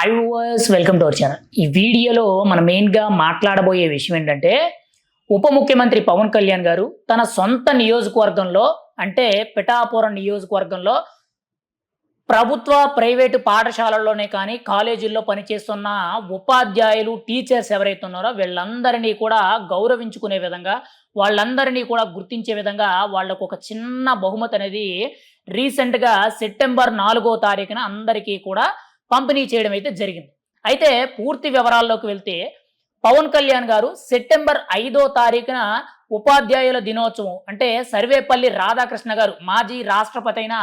Hi viewers welcome to our channel ఈ వీడియోలో మనం మెయిన్గా మాట్లాడబోయే విషయం ఏంటంటే ఉప ముఖ్యమంత్రి పవన్ కళ్యాణ్ గారు తన సొంత నియోజకవర్గంలో అంటే పిఠాపురం నియోజకవర్గంలో ప్రభుత్వ ప్రైవేటు పాఠశాలల్లోనే కానీ కాలేజీల్లో పనిచేస్తున్న ఉపాధ్యాయులు టీచర్స్ ఎవరైతే ఉన్నారో వీళ్ళందరినీ కూడా గౌరవించుకునే విధంగా వాళ్ళందరినీ కూడా గుర్తించే విధంగా వాళ్ళకు ఒక చిన్న బహుమతి అనేది రీసెంట్గా సెప్టెంబర్ నాలుగో తారీఖున అందరికీ కూడా పంపిణీ చేయడం అయితే జరిగింది. అయితే పూర్తి వివరాల్లోకి వెళ్తే పవన్ కళ్యాణ్ గారు సెప్టెంబర్ ఐదో తారీఖున ఉపాధ్యాయుల దినోత్సవం అంటే సర్వేపల్లి రాధాకృష్ణ గారు మాజీ రాష్ట్రపతి అయిన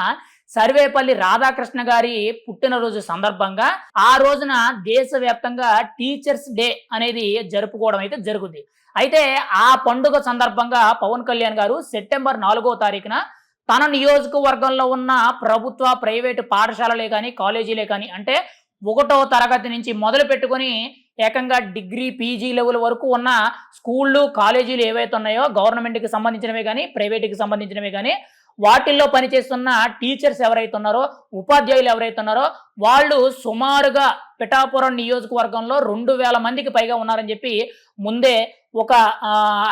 సర్వేపల్లి రాధాకృష్ణ గారి పుట్టినరోజు సందర్భంగా ఆ రోజున దేశవ్యాప్తంగా టీచర్స్ డే అనేది జరుపుకోవడం అయితే జరుగుద్ది అయితే ఆ పండుగ సందర్భంగా పవన్ కళ్యాణ్ గారు సెప్టెంబర్ నాలుగో తారీఖున తన నియోజకవర్గంలో ఉన్న ప్రభుత్వ ప్రైవేటు పాఠశాలలే కానీ కాలేజీలే కానీ అంటే ఒకటో తరగతి నుంచి మొదలు పెట్టుకొని ఏకంగా డిగ్రీ పీజీ లెవెల్ వరకు ఉన్న స్కూళ్ళు కాలేజీలు ఏవైతే ఉన్నాయో గవర్నమెంట్కి సంబంధించినవే కానీ ప్రైవేట్కి సంబంధించినవే కానీ వాటిల్లో పనిచేస్తున్న టీచర్స్ ఎవరైతే ఉన్నారో ఉపాధ్యాయులు ఎవరైతే ఉన్నారో వాళ్ళు సుమారుగా పిఠాపురం నియోజకవర్గంలో రెండు వేల మందికి పైగా ఉన్నారని చెప్పి ముందే ఒక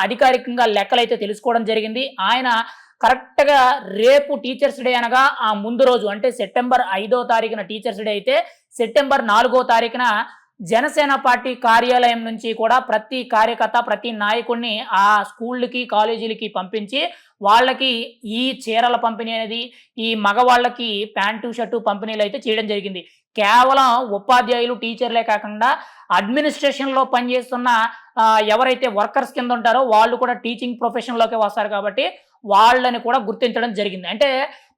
అధికారికంగా లెక్కలైతే తెలుసుకోవడం జరిగింది. ఆయన కరెక్ట్గా రేపు టీచర్స్ డే అనగా ఆ ముందు రోజు అంటే సెప్టెంబర్ ఐదో తారీఖున టీచర్స్ డే అయితే సెప్టెంబర్ నాలుగో తారీఖున జనసేన పార్టీ కార్యాలయం నుంచి కూడా ప్రతి కార్యకర్త ప్రతి నాయకుడిని ఆ స్కూళ్ళకి కాలేజీలకి పంపించి వాళ్ళకి ఈ చీరల పంపిణీ అనేది ఈ మగవాళ్ళకి ప్యాంటు షర్టు పంపిణీలు అయితే చేయడం జరిగింది. కేవలం ఉపాధ్యాయులు టీచర్లే కాకుండా అడ్మినిస్ట్రేషన్లో పనిచేస్తున్న ఎవరైతే వర్కర్స్ కింద ఉంటారో వాళ్ళు కూడా టీచింగ్ ప్రొఫెషన్లోకి వస్తారు కాబట్టి వాళ్ళని కూడా గుర్తించడం జరిగింది. అంటే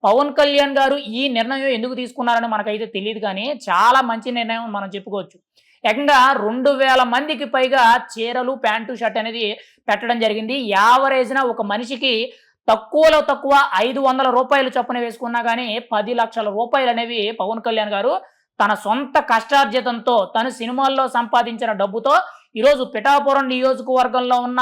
పవన్ కళ్యాణ్ గారు ఈ నిర్ణయం ఎందుకు తీసుకున్నారని మనకైతే తెలియదు కానీ చాలా మంచి నిర్ణయం మనం చెప్పుకోవచ్చు. ఏకంగా రెండు వేల మందికి పైగా చీరలు ప్యాంటు షర్ట్ అనేది పెట్టడం జరిగింది. యావరేజ్న ఒక మనిషికి తక్కువలో తక్కువ ఐదు వందల రూపాయలు చొప్పున వేసుకున్నా కానీ పది లక్షల రూపాయలు అనేవి పవన్ కళ్యాణ్ గారు తన సొంత కష్టార్జితంతో తను సినిమాల్లో సంపాదించిన డబ్బుతో ఈరోజు పిఠాపురం నియోజకవర్గంలో ఉన్న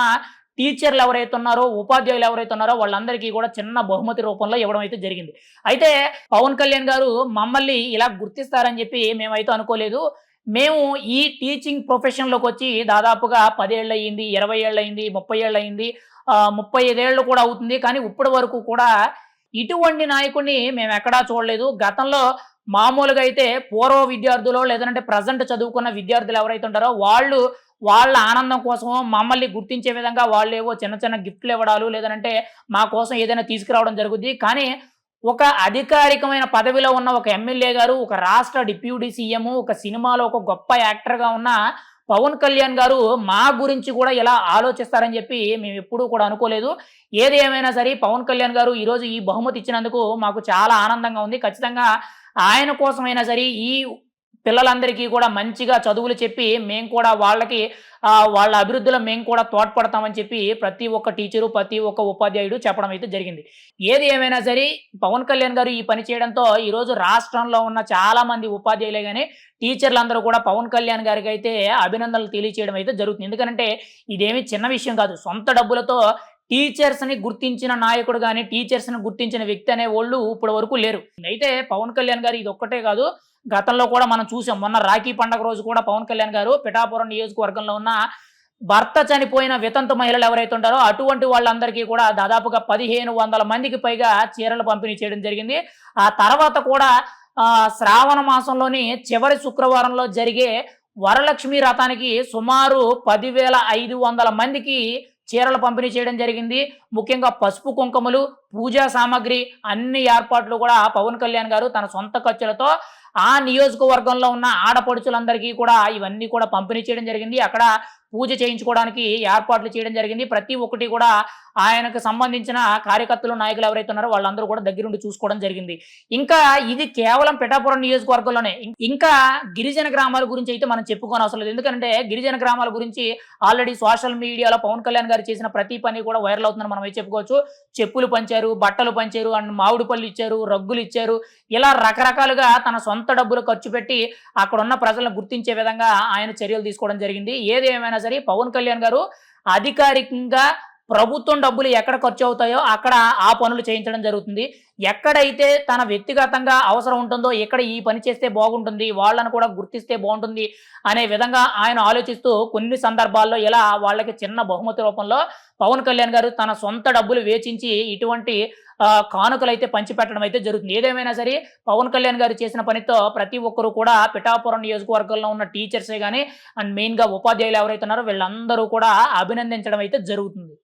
టీచర్లు ఎవరైతే ఉన్నారో ఉపాధ్యాయులు ఎవరైతే ఉన్నారో వాళ్ళందరికీ కూడా చిన్న బహుమతి రూపంలో ఇవ్వడం అయితే జరిగింది. అయితే పవన్ కళ్యాణ్ గారు మమ్మల్ని ఇలా గుర్తిస్తారని చెప్పి మేమైతే అనుకోలేదు. మేము ఈ టీచింగ్ ప్రొఫెషన్లోకి వచ్చి దాదాపుగా పదేళ్ళు అయింది ఇరవై ఏళ్ళు అయింది ముప్పై ఏళ్ళు అయింది ముప్పై ఐదేళ్ళు కూడా అవుతుంది. కానీ ఇప్పటి వరకు కూడా ఇటువంటి నాయకుడిని మేము ఎక్కడా చూడలేదు. గతంలో మామూలుగా అయితే పూర్వ విద్యార్థులు లేదంటే ప్రజెంట్ చదువుకున్న విద్యార్థులు ఎవరైతే ఉంటారో వాళ్ళు వాళ్ళ ఆనందం కోసం మమ్మల్ని గుర్తించే విధంగా వాళ్ళు ఏవో చిన్న చిన్న గిఫ్ట్లు ఇవ్వడాలు లేదంటే మా కోసం ఏదైనా తీసుకురావడం జరుగుద్ది. కానీ ఒక అధికారికమైన పదవిలో ఉన్న ఒక ఎమ్మెల్యే గారు ఒక రాష్ట్ర డిప్యూటీ సీఎం ఒక సినిమాలో ఒక గొప్ప యాక్టర్గా ఉన్న పవన్ కళ్యాణ్ గారు మా గురించి కూడా ఎలా ఆలోచిస్తారని చెప్పి మేము ఎప్పుడూ కూడా అనుకోలేదు. ఏది ఏమైనా సరే పవన్ కళ్యాణ్ గారు ఈరోజు ఈ బహుమతి ఇచ్చినందుకు మాకు చాలా ఆనందంగా ఉంది. ఖచ్చితంగా ఆయన కోసమైనా సరే ఈ పిల్లలందరికీ కూడా మంచిగా చదువులు చెప్పి మేము కూడా వాళ్ళకి వాళ్ళ అభివృద్ధిలో మేము కూడా తోడ్పడతామని చెప్పి ప్రతి ఒక్క టీచరు ప్రతి ఒక్క ఉపాధ్యాయుడు చెప్పడం అయితే జరిగింది. ఏది ఏమైనా సరే పవన్ కళ్యాణ్ గారు ఈ పని చేయడంతో ఈరోజు రాష్ట్రంలో ఉన్న చాలామంది ఉపాధ్యాయులే కానీ టీచర్లందరూ కూడా పవన్ కళ్యాణ్ గారికి అయితే అభినందనలు తెలియచేయడం అయితే జరుగుతుంది. ఎందుకంటే ఇదేమి చిన్న విషయం కాదు. సొంత డబ్బులతో టీచర్స్ని గుర్తించిన నాయకుడు కానీ టీచర్స్ని గుర్తించిన వ్యక్తి అనే వాళ్ళు ఇప్పటి వరకు లేరు. అయితే పవన్ కళ్యాణ్ గారు ఇది ఒక్కటే కాదు గతంలో కూడా మనం చూసాం. మొన్న రాఖీ పండగ రోజు కూడా పవన్ కళ్యాణ్ గారు పిఠాపురం నియోజకవర్గంలో ఉన్న భర్త చనిపోయిన వితంత మహిళలు ఎవరైతే ఉంటారో అటువంటి వాళ్ళందరికీ కూడా దాదాపుగా పదిహేను వందల మందికి పైగా చీరలు పంపిణీ చేయడం జరిగింది. ఆ తర్వాత కూడా శ్రావణ మాసంలోని చివరి శుక్రవారంలో జరిగే వరలక్ష్మి రథానికి సుమారు పదివేల ఐదు వందల మందికి చీరలు పంపిణీ చేయడం జరిగింది. ముఖ్యంగా పసుపు కుంకుమలు పూజా సామాగ్రి అన్ని ఏర్పాట్లు కూడా పవన్ కళ్యాణ్ గారు తన సొంత ఖర్చులతో ఆ నియోజకవర్గంలో ఉన్న ఆడపడుచులందరికీ కూడా ఇవన్నీ కూడా పంపిణీ చేయడం జరిగింది. అక్కడ పూజ చేయించుకోవడానికి ఏర్పాట్లు చేయడం జరిగింది. ప్రతి ఒక్కటి కూడా ఆయనకు సంబంధించిన కార్యకర్తలు నాయకులు ఎవరైతే ఉన్నారో వాళ్ళందరూ కూడా దగ్గరుండి చూసుకోవడం జరిగింది. ఇంకా ఇది కేవలం పిఠాపురం నియోజకవర్గంలోనే. ఇంకా గిరిజన గ్రామాల గురించి అయితే మనం చెప్పుకోని అవసరం లేదు. ఎందుకంటే గిరిజన గ్రామాల గురించి ఆల్రెడీ సోషల్ మీడియాలో పవన్ కళ్యాణ్ గారు చేసిన ప్రతి పని కూడా వైరల్ అవుతుందని మనం అయితే చెప్పుకోవచ్చు. చెప్పులు పంచారు బట్టలు పంచారు అండ్ మామిడి పళ్ళు ఇచ్చారు రగ్గులు ఇచ్చారు. ఇలా రకరకాలుగా తన సొంత డబ్బులు ఖర్చు పెట్టి అక్కడ ఉన్న ప్రజలను గుర్తించే విధంగా ఆయన చర్యలు తీసుకోవడం జరిగింది. ఏది ఏమైనా సరే పవన్ కళ్యాణ్ గారు అధికారికంగా ప్రభుత్వం డబ్బులు ఎక్కడ ఖర్చు అవుతాయో అక్కడ ఆ పనులు చేయించడం జరుగుతుంది. ఎక్కడైతే తన వ్యక్తిగతంగా అవసరం ఉంటుందో ఎక్కడ ఈ పని చేస్తే బాగుంటుంది వాళ్ళని కూడా గుర్తిస్తే బాగుంటుంది అనే విధంగా ఆయన ఆలోచిస్తూ కొన్ని సందర్భాల్లో ఇలా వాళ్ళకి చిన్న బహుమతి రూపంలో పవన్ కళ్యాణ్ గారు తన సొంత డబ్బులు వేచించి ఇటువంటి కానుకలు అయితే పంచిపెట్టడం అయితే జరుగుతుంది. ఏదేమైనా సరే పవన్ కళ్యాణ్ గారు చేసిన పనితో ప్రతి ఒక్కరు కూడా పిఠాపురం నియోజకవర్గంలో ఉన్న టీచర్సే కానీ అండ్ మెయిన్గా ఉపాధ్యాయులు ఎవరైతే ఉన్నారో వీళ్ళందరూ కూడా అభినందించడం అయితే జరుగుతుంది.